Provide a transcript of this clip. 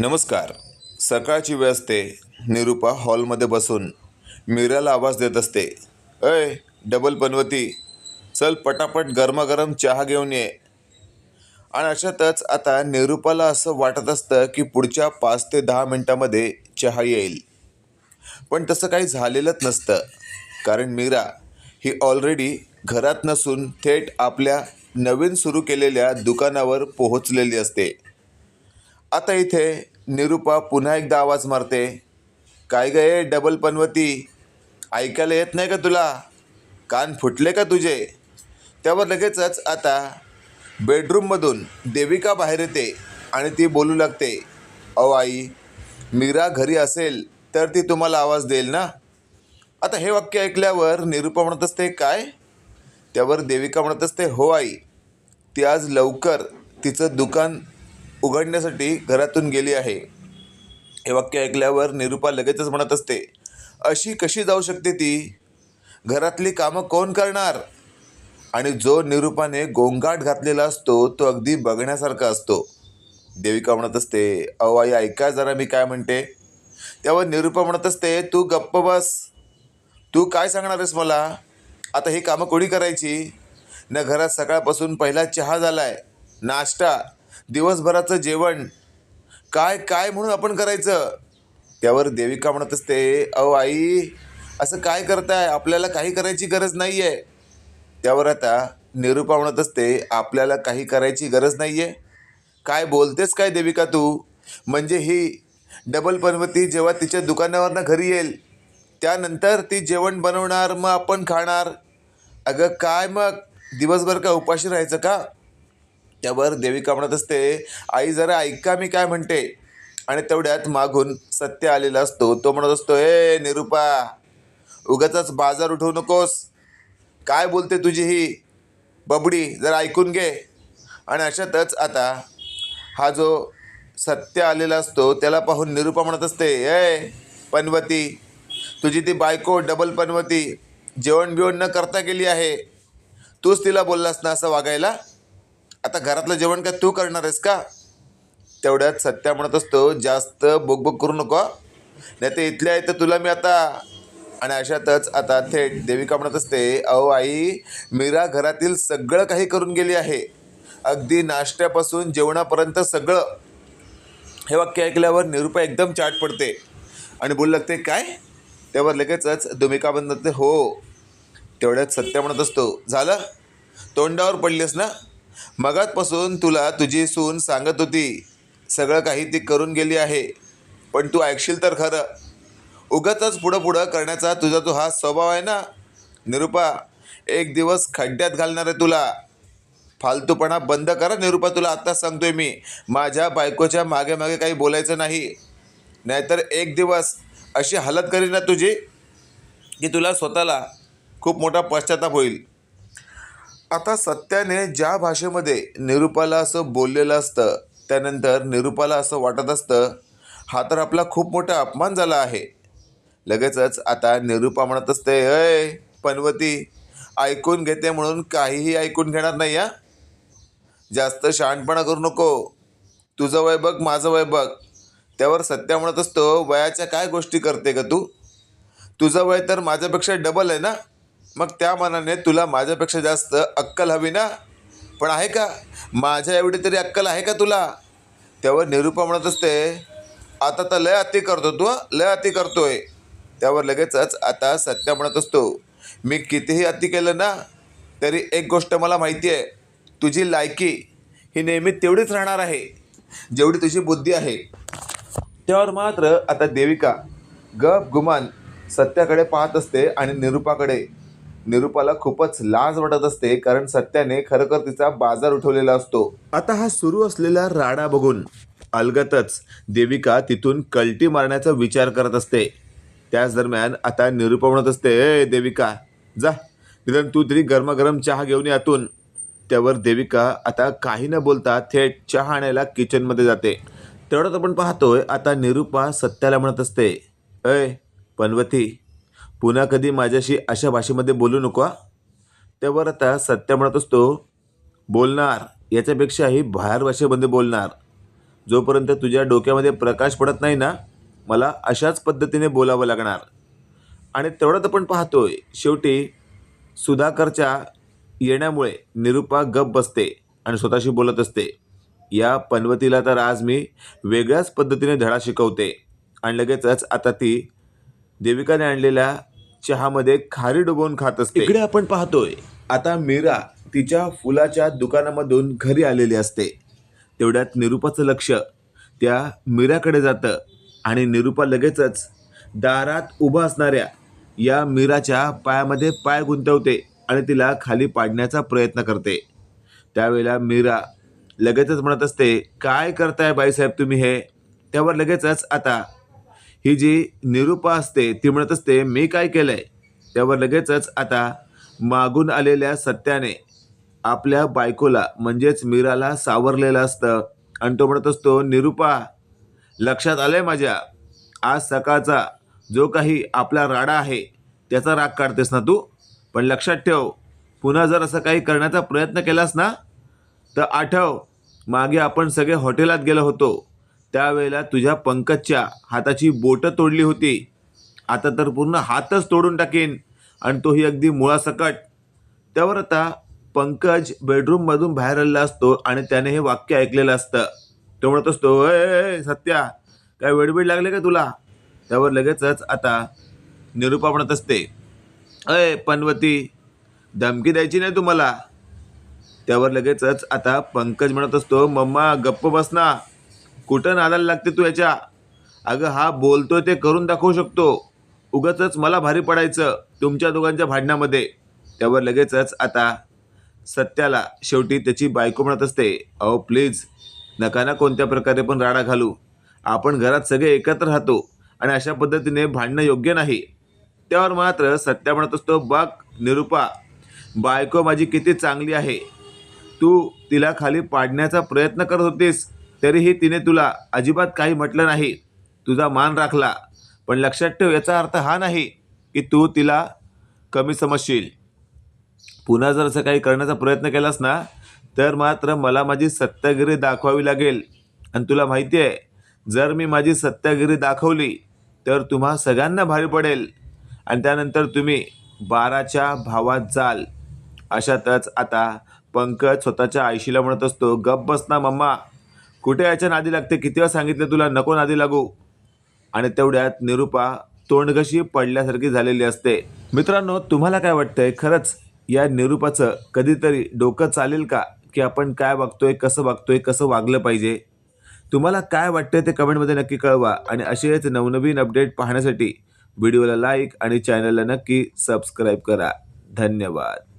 नमस्कार. सकाळची वेळ असते. निरुपा हॉलमध्ये बसून मीराला आवाज देत असते. अय डबल पनवती चल पटापट गरमागरम चहा घेऊन ये. आणि अशातच आता निरूपाला असं वाटत असतं की पुढच्या पाच ते दहा मिनटामध्ये चहा येईल. पण तसं काही झालेलंच नसतं. कारण मीरा ही ऑलरेडी घरात नसून थेट आपल्या नवीन सुरू केलेल्या दुकानावर पोहोचलेली असते. आता इथे निरुपा पुन्हा एकदा आवाज मारते. काय गे डबल पनवती? ऐकायला येत नाही का तुला? कान फुटले का तुझे? त्यावर लगेचच आता बेडरूममधून देविका बाहेर येते आणि ती बोलू लागते. अहो आई मीरा घरी असेल तर ती तुम्हाला आवाज देईल ना? आता हे वाक्य ऐकल्यावर निरुपा म्हणत असते काय? त्यावर देविका म्हणत असते हो आई ती आज लवकर तिचं दुकान उघडण्यासाठी घरातून गेली आहे. हे वाक्य ऐकल्यावर निरुपा लगेचच म्हणत असते अशी कशी जाऊ शकते ती? घरातली कामं कोण करणार? आणि जो निरुपाने गोंगाट घातलेला असतो तो अगदी बघण्यासारखा असतो. देविका म्हणत असते अहो आई ऐका जरा मी काय म्हणते. त्यावर निरुपा म्हणत असते तू गप्प बस. तू काय सांगणार आहेस मला? आता ही कामं कोणी करायची? ना घरात सकाळपासून पहिला चहा झाला आहे नाश्ता दिवसभराचं जेवण. काय काय म्हणून आपण करायचं? त्यावर देविका म्हणत असते अहो आई असं काय करताय? आपल्याला काही करायची गरज नाही आहे त्यावर आता निरूपा म्हणत असते आपल्याला काही करायची गरज नाही आहे काय बोलतेस काय देविका तू? म्हणजे ही डबल पनवती जेव्हा तिच्या दुकानावरनं घरी येईल. त्यानंतर ती जेवण बनवणार मग आपण खाणार. अगं काय मग? दिवसभर का उपाशी राहायचं का? त्यावर देविका म्हणत असते आई जरा ऐका मी काय म्हणते. आणि तेवढ्यात मागून सत्य आलेला असतो. तो म्हणत असतो ए निरुपा उगाच बाजार उठवू नकोस. काय बोलते तुझी ही? बबडी जरा ऐकून घे. आणि अशातच आता हा जो सत्य आलेला असतो त्याला पाहून निरुपा म्हणत असते ए पनवती तुझी ती बायको डबल पनवती जेवण बिवण न करता गेली आहे. तूच तिला बोललास ना असं वागायला? आता घरातलं जेवण काय तू करणार आहेस का? तेवढ्यात सत्या म्हणत असतो जास्त बोगबोग करू नको. नाही ते इथले आहे तर तुला मी आता आणि अशातच आता थेट देविका म्हणत असते अहो आई मीरा घरातील सगळं काही करून गेली आहे. अगदी नाश्त्यापासून जेवणापर्यंत सगळं. हे वाक्य ऐकल्यावर निरुपा एकदम चाट पडते आणि बोलू लागते काय? त्यावर लगेचच दुमिका बनते हो. तेवढ्यात सत्य म्हणत असतो झालं? तोंडावर पडलीस ना? मगातपासून तुला तुझी सून सांगत होती सगळं काही ती करून गेली आहे पण तू ऐकशील तर खरं. उगतच पुढं पुढं करण्याचा तुझा तो हा स्वभाव आहे ना? निरुपा एक दिवस खड्ड्यात घालणार आहे तुला. फालतूपणा बंद करा निरुपा तुला आत्ताच सांगतोय मी. माझ्या बायकोच्या मागे मागे काही बोलायचं नाही. नाहीतर एक दिवस अशी हालत करीन ना तुझी की तुला स्वतःला खूप मोठा पश्चाताप होईल. आता सत्याने ज्या भाषेमध्ये निरुपाला असं बोललेलं असतं त्यानंतर निरुपाला असं वाटत असतं हा तर आपला खूप मोठा अपमान झाला आहे. लगेचच आता निरुपा म्हणत असते अय पनवती ऐकून घेते म्हणून काहीही ऐकून घेणार नाही या जास्त शहाणपणा करू नको. तुझं वय बघ माझं वय बघ. त्यावर सत्या म्हणत असतो वयाच्या काय गोष्टी करते का तू? तुझं वय तर माझ्यापेक्षा डबल आहे ना? मग त्या मनाने तुला माझ्यापेक्षा जास्त अक्कल हवी ना? पण आहे का? माझ्या एवढी तरी अक्कल आहे का तुला? त्यावर निरुपा म्हणत असते आता तर लय अति करतो तू लय अति करतोय. त्यावर लगेचच आता सत्या म्हणत असतो मी कितीही अति केलं ना तरी एक गोष्ट मला माहिती आहे. तुझी लायकी ही नेहमी तेवढीच राहणार आहे जेवढी तुझी बुद्धी आहे. त्यावर मात्र आता देविका गप गुमान सत्याकडे पाहत असते आणि निरुपाकडे. निरुपाला खूपच लाज वाटत असते कारण सत्याने खरोखर तिचा बाजार उठवलेला असतो. आता हा सुरू असलेला राडा बघून अलगतच देविका तिथून कल्टी मारण्याचा विचार करत असते. त्याच दरम्यान आता निरुपा म्हणत असते ए देविका जा. निदान तू तरी गरमागरम चहा घेऊन यातून त्यावर देविका आता काही न बोलता थेट चहा आणायला किचनमध्ये जाते. तेवढ्यात आपण पाहतोय आता निरुपा सत्याला म्हणत असते अय पनवती पुन्हा कधी माझ्याशी अशा भाषेमध्ये बोलू नको त्यावर आता सत्य म्हणत असतो बोलणार याच्यापेक्षाही बाहेर भाषेमध्ये बोलणार. जोपर्यंत तुझ्या डोक्यामध्ये प्रकाश पडत नाही ना मला अशाच पद्धतीने बोलावं लागणार. आणि तेवढ्यात आपण पाहतोय शेवटी सुधाकरच्या येण्यामुळे निरुपा गप बसते आणि स्वतःशी बोलत असते. या पनवतीला तर आज मी वेगळ्याच पद्धतीने धडा शिकवते. आणि लगेचच आता ती देविकाने आणलेल्या चहामध्ये खारी डुबवून खात असते. इकडे आपण पाहतोय आता मीरा तिच्या फुलाच्या दुकानामधून घरी आलेली असते. तेवढ्यात निरुपाचं लक्ष त्या मीराकडे जातं आणि निरुपा लगेचच दारात उभा असणाऱ्या या मीराच्या पायामध्ये पाय गुंतवते आणि तिला खाली पाडण्याचा प्रयत्न करते. त्यावेळेला मीरा लगेचच म्हणत असते काय करताय बाईसाहेब तुम्ही हे? त्यावर लगेचच आता ही जी निरुपा असते ती म्हणत असते मी काय केलंय? त्यावर लगेचच आता मागून आलेल्या सत्याने आपल्या बायकोला म्हणजेच मीराला सावरलेलं असतं. आणि तो म्हणत असतो निरुपा लक्षात आलंय माझ्या? आज सकाळचा जो काही आपला राडा आहे त्याचा राग काढतेस ना तू? पण लक्षात ठेव पुन्हा जर असं काही करण्याचा प्रयत्न केलास ना तर आठव मागे आपण सगळे हॉटेलात गेलो होतो. त्यावेळेला तुझ्या पंकजच्या हाताची बोटं तोडली होती. आता तर पूर्ण हातच तोडून टाकीन आणि तोही अगदी मुळासकट. त्यावर आता पंकज बेडरूममधून बाहेर आलेला असतो आणि त्याने हे वाक्य ऐकलेलं असतं. तो म्हणत असतो ए सत्या काय वेडबीड लागले का तुला? त्यावर लगेचच आता निरुपा म्हणत असते अय पनवती धमकी द्यायची नाही तुम्हाला. त्यावर लगेचच आता पंकज म्हणत असतो मम्मा गप्प बसना कुठं नादाला लागते तू याच्या? अगं हा बोलतोय ते करून दाखवू शकतो. उगाचच मला भारी पडायचं तुमच्या दोघांच्या भांडणामध्ये. त्यावर लगेचच आता सत्याला शेवटी त्याची बायको म्हणत असते अहो प्लीज नका ना कोणत्या प्रकारे पण राडा घालू. आपण घरात सगळे एकत्र राहतो आणि अशा पद्धतीने भांडणं योग्य नाही. त्यावर मात्र सत्या म्हणत असतो बघ निरुपा बायको माझी किती चांगली आहे. तू तिला खाली पाडण्याचा प्रयत्न करत होतीस. तरीही तिने तुला अजिबात काही म्हटलं नाही. तुझा मान राखला. पण लक्षात ठेव याचा अर्थ हा नाही की तू तिला कमी समजशील. पुन्हा जर असं काही करण्याचा प्रयत्न केलास ना तर मात्र मला माझी सत्तागिरी दाखवावी लागेल. आणि तुला माहिती आहे जर मी माझी सत्तागिरी दाखवली तर तुम्हा सगळ्यांना भारी पडेल. आणि त्यानंतर तुम्ही बाराच्या भावात जाल. अशातच आता पंकज स्वतःच्या आईशीला म्हणत असतो गप बस ना मम्मा. कुठे याच्या नादी लागते? किती वेळा सांगितलं तुला? नको नादी लागू. आणि तेवढ्यात निरुपा तोंडघशी पडल्यासारखी झालेली असते. मित्रांनो तुम्हाला काय वाटतंय? खरंच या निरूपाचं कधीतरी डोकं चालेल का? की आपण काय वागतोय कसं वागतोय कसं वागलं पाहिजे? तुम्हाला काय वाटतंय ते कमेंटमध्ये नक्की कळवा. आणि असेच नवनवीन अपडेट पाहण्यासाठी व्हिडिओला लाईक आणि चॅनलला नक्की सबस्क्राईब करा. धन्यवाद.